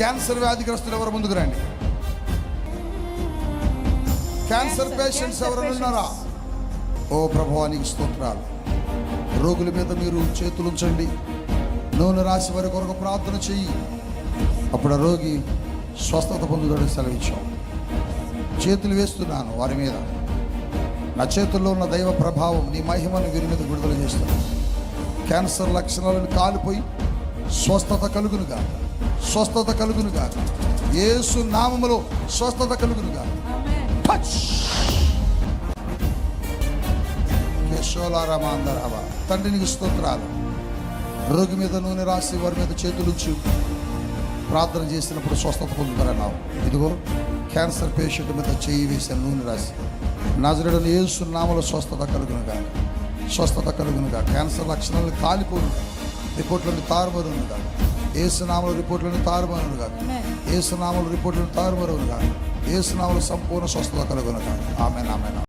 Cancer వ్యాధిగ్రస్తులు ఎవరు? ముందుకు రండి. క్యాన్సర్ పేషెంట్స్ ఎవరైనా ఉన్నారా? ఓ ప్రభువానికి స్తోత్రాలు. రోగుల మీద మీరు చేతులు ఉంచండి నూనె రాసి వారి కొరకు ప్రార్థన చెయ్యి. అప్పుడు ఆ రోగి స్వస్థత పొందుతాడని సెలవిచ్చాం చేతులు వేస్తున్నాను వారి మీద. నా చేతుల్లో ఉన్న దైవ ప్రభావం నీ మహిమను వీరి మీద విడుదల చేస్తాను క్యాన్సర్ లక్షణాలను కాలిపోయి స్వస్థత కలుగునుగా. స్వస్థత కలుగునుగా యేసు నామములో స్వస్థత కలుగునుగా టచ్ కేశోలారామాందరావా తండ్రి నీకు స్తోత్రాలు. రోగి మీద నూనె రాసి వారి మీద చేతులుంచు ప్రార్థన చేసినప్పుడు స్వస్థత పొందుతారన్నావు ఇదిగో క్యాన్సర్ పేషెంట్ మీద చేయి వేసిన నూనె రాసి నజరడని యేసు నామలో స్వస్థత కలుగునుగా స్వస్థత కలుగునుగా క్యాన్సర్ లక్షణాలు కాలిపోను రిపోర్ట్లను తారుమారునుగా ఏసునామల రిపోర్ట్లను తారుమారునుగా ఏసునామల రిపోర్ట్లను తారుమారునుగా ఏసునామల సంపూర్ణ స్వస్థత కలుగునుగా ఆమె ఆమె